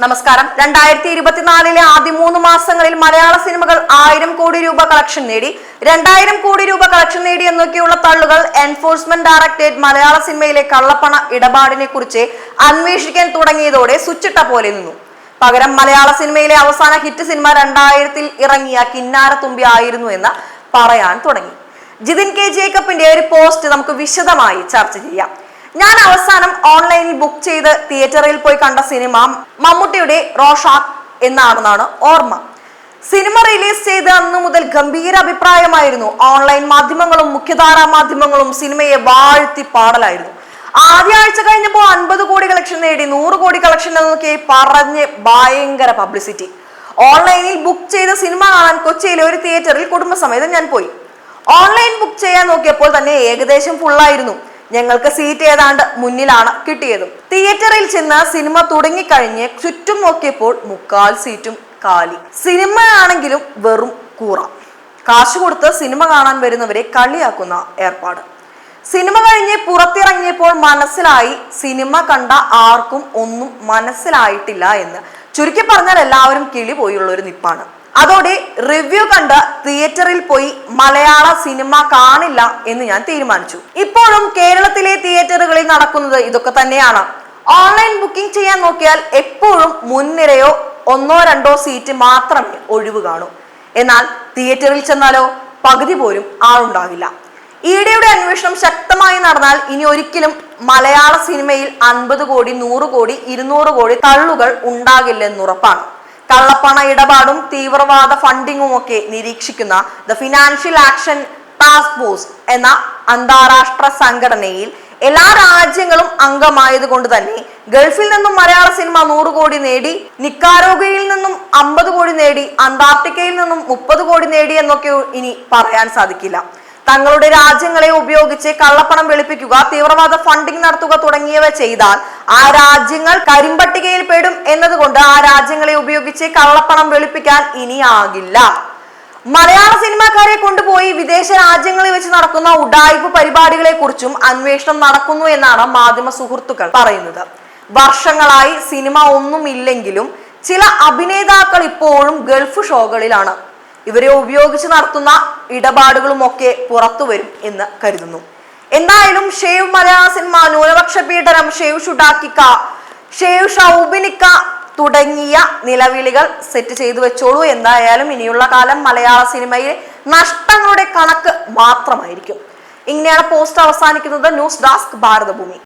നമസ്കാരം. രണ്ടായിരത്തി ഇരുപത്തിനാലിലെ ആദ്യ മൂന്ന് മാസങ്ങളിൽ മലയാള സിനിമകൾ ആയിരം കോടി രൂപ കളക്ഷൻ നേടി. രണ്ടായിരം കോടി രൂപ കളക്ഷൻ നേടി എന്നൊക്കെയുള്ള തള്ളുകൾ എൻഫോഴ്സ്മെന്റ് ഡയറക്ടറേറ്റ് മലയാള സിനിമയിലെ കള്ളപ്പണ ഇടപാടിനെ കുറിച്ച് അന്വേഷിക്കാൻ തുടങ്ങിയതോടെ സ്വിച്ചിട്ട പോലെ നിന്നു. പകരം മലയാള സിനിമയിലെ അവസാന ഹിറ്റ് സിനിമ രണ്ടായിരത്തിൽ ഇറങ്ങിയ കിന്നാര തുമ്പി ആയിരുന്നു എന്ന് പറയാൻ തുടങ്ങി. ജിതിൻ കെ ജേക്കബിന്റെ ഒരു പോസ്റ്റ് നമുക്ക് വിശദമായി ചർച്ച ചെയ്യാം. ഞാൻ അവസാനം ഓൺലൈനിൽ ബുക്ക് ചെയ്ത് തിയേറ്ററിൽ പോയി കണ്ട സിനിമ മമ്മൂട്ടിയുടെ റോഷാക്ക് എന്നാണെന്നാണ് ഓർമ്മ. സിനിമ റിലീസ് ചെയ്ത അന്നു മുതൽ ഗംഭീര അഭിപ്രായമായിരുന്നു. ഓൺലൈൻ മാധ്യമങ്ങളും മുഖ്യധാരാ മാധ്യമങ്ങളും സിനിമയെ വാഴ്ത്തി പാടലായിരുന്നു. ആദ്യ ആഴ്ച കഴിഞ്ഞപ്പോൾ അൻപത് കോടി കളക്ഷൻ നേടി. നൂറ് കോടി കളക്ഷൻ എന്നൊക്കെ പറഞ്ഞ് ഭയങ്കര പബ്ലിസിറ്റി ഓൺലൈനിൽ ബുക്ക് ചെയ്ത സിനിമ കാണാൻ കൊച്ചിയിലെ ഒരു തിയേറ്ററിൽ കുടുംബസമേതം ഞാൻ പോയി. ഓൺലൈൻ ബുക്ക് ചെയ്യാൻ നോക്കിയപ്പോൾ തന്നെ ഏകദേശം ഫുള്ളായിരുന്നു ഞങ്ങൾക്ക് സീറ്റ് ഏതാണ്ട് മുന്നിലാണ് കിട്ടിയതും. തിയേറ്ററിൽ ചെന്ന് സിനിമ തുടങ്ങിക്കഴിഞ്ഞ് ചുറ്റും നോക്കിയപ്പോൾ മുക്കാൽ സീറ്റും കാലി. സിനിമ ആണെങ്കിലും വെറും കൂറ. കാശ് കൊടുത്ത് സിനിമ കാണാൻ വരുന്നവരെ കളിയാക്കുന്ന ഏർപ്പാട്. സിനിമ കഴിഞ്ഞ് പുറത്തിറങ്ങിയപ്പോൾ മനസ്സിലായി സിനിമ കണ്ട ആർക്കും ഒന്നും മനസ്സിലായിട്ടില്ല എന്ന്. ചുരുക്കി പറഞ്ഞാൽ എല്ലാവരും കിളി പോയുള്ള ഒരു നിപ്പാണ്. അതോടെ റിവ്യൂ കണ്ട് തിയേറ്ററിൽ പോയി മലയാള സിനിമ കാണില്ല എന്ന് ഞാൻ തീരുമാനിച്ചു. ഇപ്പോഴും കേരളത്തിലെ തിയേറ്ററുകളിൽ നടക്കുന്നത് ഇതൊക്കെ തന്നെയാണ്. ഓൺലൈൻ ബുക്കിംഗ് ചെയ്യാൻ നോക്കിയാൽ എപ്പോഴും മുൻനിരയോ ഒന്നോ രണ്ടോ സീറ്റ് മാത്രമേ ഒഴിവ് കാണൂ. എന്നാൽ തിയേറ്ററിൽ ചെന്നാലോ പകുതി പോലും ആളുണ്ടാകില്ല ഈടെയുടെ അന്വേഷണം ശക്തമായി നടന്നാൽ ഇനി ഒരിക്കലും മലയാള സിനിമയിൽ അൻപത് കോടി നൂറ് കോടി ഇരുന്നൂറ് കോടി തള്ളുകൾ ഉണ്ടാകില്ലെന്നുറപ്പാണ്. കള്ളപ്പണ ഇടപാടും തീവ്രവാദ ഫണ്ടിങ്ങും ഒക്കെ നിരീക്ഷിക്കുന്ന the financial action task force എന്ന അന്താരാഷ്ട്ര സംഘടനയിൽ എല്ലാ രാജ്യങ്ങളും അംഗമായത് കൊണ്ട് തന്നെ ഗൾഫിൽ നിന്നും മലയാള സിനിമ നൂറ് കോടി നേടി നിക്കാരോഗയിൽ നിന്നും അമ്പത് കോടി നേടി അന്റാർട്ടിക്കയിൽ നിന്നും മുപ്പത് കോടി നേടി എന്നൊക്കെ ഇനി പറയാൻ സാധിക്കില്ല. തങ്ങളുടെ രാജ്യങ്ങളെ ഉപയോഗിച്ച് കള്ളപ്പണം വെളുപ്പിക്കുക തീവ്രവാദ ഫണ്ടിംഗ് നടത്തുക തുടങ്ങിയവ ചെയ്താൽ ആ രാജ്യങ്ങൾ കരിമ്പട്ടികയിൽ പെടും എന്നതുകൊണ്ട് ആ രാജ്യങ്ങളെ ഉപയോഗിച്ച് കള്ളപ്പണം വെളുപ്പിക്കാൻ ഇനിയാകില്ല. മലയാള സിനിമാക്കാരെ കൊണ്ടുപോയി വിദേശ രാജ്യങ്ങളിൽ വെച്ച് നടക്കുന്ന ഉഡായിപ്പ് പരിപാടികളെ കുറിച്ചും അന്വേഷണം നടക്കുന്നു എന്നാണ് മാധ്യമ സുഹൃത്തുക്കൾ പറയുന്നത്. വർഷങ്ങളായി സിനിമ ഒന്നും ഇല്ലെങ്കിലും ചില അഭിനേതാക്കൾ ഇപ്പോഴും ഗൾഫ് ഷോകളിലാണ്. ഇവരെ ഉപയോഗിച്ച് നടത്തുന്ന ഇടപാടുകളുമൊക്കെ പുറത്തു വരും എന്ന് കരുതുന്നു. എന്തായാലും ഷേവ് മലയാള സിനിമ ന്യൂനപക്ഷ പീഡനം ഷേവ് ഷുഡാക്കിക്ക ഷേവ് ഷൗബിനിക്ക തുടങ്ങിയ നിലവിളികൾ സെറ്റ് ചെയ്തു വെച്ചോളൂ. എന്തായാലും ഇനിയുള്ള കാലം മലയാള സിനിമയിൽ നഷ്ടങ്ങളുടെ കണക്ക് മാത്രമായിരിക്കും. ഇങ്ങനെയാണ് പോസ്റ്റ് അവസാനിക്കുന്നത്. News desk Bharathabhoomi.